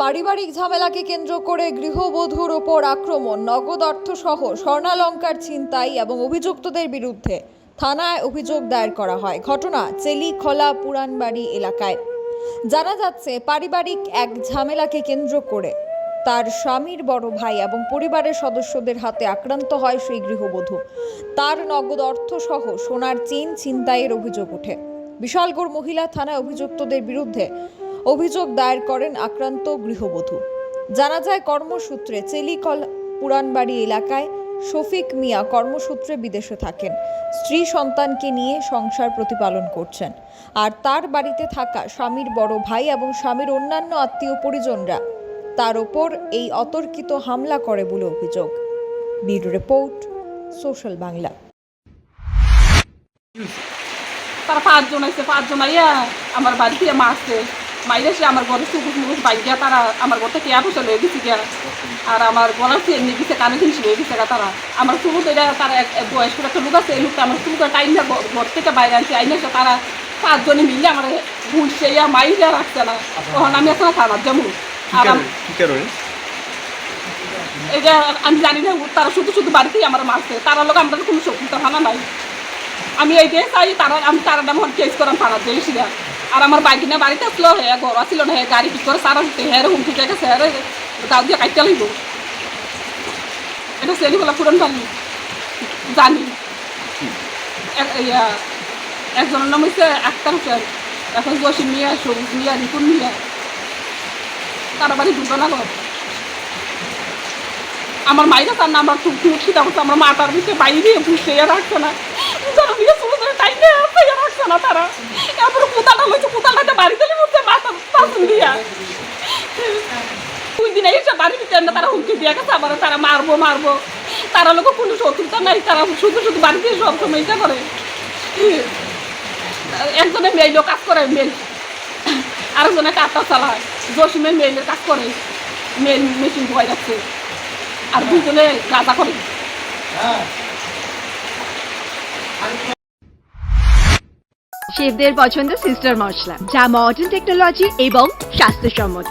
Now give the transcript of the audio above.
পারিবারিক ঝামেলাকে কেন্দ্র করে গৃহবধূর ওপর আক্রমণ, নগদ অর্থ সহ স্বর্ণালঙ্কার ছিনতাই এবং অভিযুক্তদের বিরুদ্ধে থানায় অভিযোগ দায়ের করা হয়। ঘটনা চেলিখলা পুরানবাড়ি এলাকায়। জানা যাচ্ছে, পারিবারিক এক ঝামেলাকে কেন্দ্র করে তার স্বামীর বড় ভাই এবং পরিবারের সদস্যদের হাতে আক্রান্ত হয় সেই গৃহবধূ। তার নগদ অর্থ সহ সোনার চেন ছিনতাইয়ের অভিযোগ ওঠে। বিশালগড় মহিলা থানায় অভিযুক্তদের বিরুদ্ধে অভিযোগ দায়ের করেন আক্রান্ত গৃহবধূ। জানা যায়, কর্মসূত্রে চেলিকল পুরানবাড়ি এলাকায় শফিক মিয়া কর্মসূত্রে বিদেশে থাকেন। স্ত্রী সন্তানকে নিয়ে সংসার প্রতিপালন করছেন। আর তার বাড়িতে থাকা স্বামীর বড় ভাই এবং স্বামীর অন্যান্য আত্মীয় পরিজনরা তার ওপর এই অতর্কিত হামলা করে বলে অভিযোগ। Bureau report, social Bangla. তারা পাঁচজন আছে, পাঁচজন আইয়া আমার বাড়ি থেকে মারছে। মাইরে সে আমার ঘরে সুকুস মুকুস বাইক গিয়া তারা আমার ঘর থেকে পয়সা লয়ে গেছে গিয়া। আর আমার গলার চেন নিয়ে গেছে কানে জিনিস লয়ে গেছে তারা। আমার সুকুত এটা তারা এক এক বয়স্ক একটা লোক আছে এই লোকটা আমার সুকুত টাইম না ঘর থেকে বাইরে আনছে। আইনে এসে তারা পাঁচজনে মিলে আমার ঘুরছে ইয়া মাইরে রাখছে না। তখন আমি এখন খাবার যাব। আর যে আমি জানি না তারা শুধু শুধু বাড়িতেই আমার মারছে। তারা লোক আমাদের কোনো শত্রুতা থানা নাই। আমি এই যে চাই তারা আমি তারা নাম কেস করাম যে এসে আর আমার বাইক না বাড়িতে আসলো হ্যাঁ ঘর ছিল না হ্যাঁ গাড়ি ঠিক করে সারা হ্যাঁ থেকে গেছে হ্যাঁ দাও দিয়ে কাটতে লাগবো এটা সেলি বলা পুরন পালি জানি। এক- একজনের নাম হচ্ছে আক্তার হোসেন, এখন জসিম মিয়া, সবুজ মিয়া, রিপুন মিয়া। তারা বাড়ি দুটো না ঘর আমার মাইরা তার নাম আমার খুব খিদা করছে, আমার মাটার ভিতরে বাইরে, বুঝতে রাখছে না। শুরু করে তাই না রাখছে না তারা। দুই দিন ভিতরে না, তারা হুমকি দিয়ে তারা মারবো মারবো। তারা লোক কোনো শত্রুতা নাই, তারা শুধু শুধু সব সময় করে। একজনে মেইলও কাজ করে মেল আরেকজনে চালায়। কাজ করে। মেল মেশিন ধোয়াই যাচ্ছে। আর দুজনে গাঁজা করে। শেফদের পছন্দ সিস্টার মশলা, যা মডার্ন টেকনোলজি এবং স্বাস্থ্যসম্মত।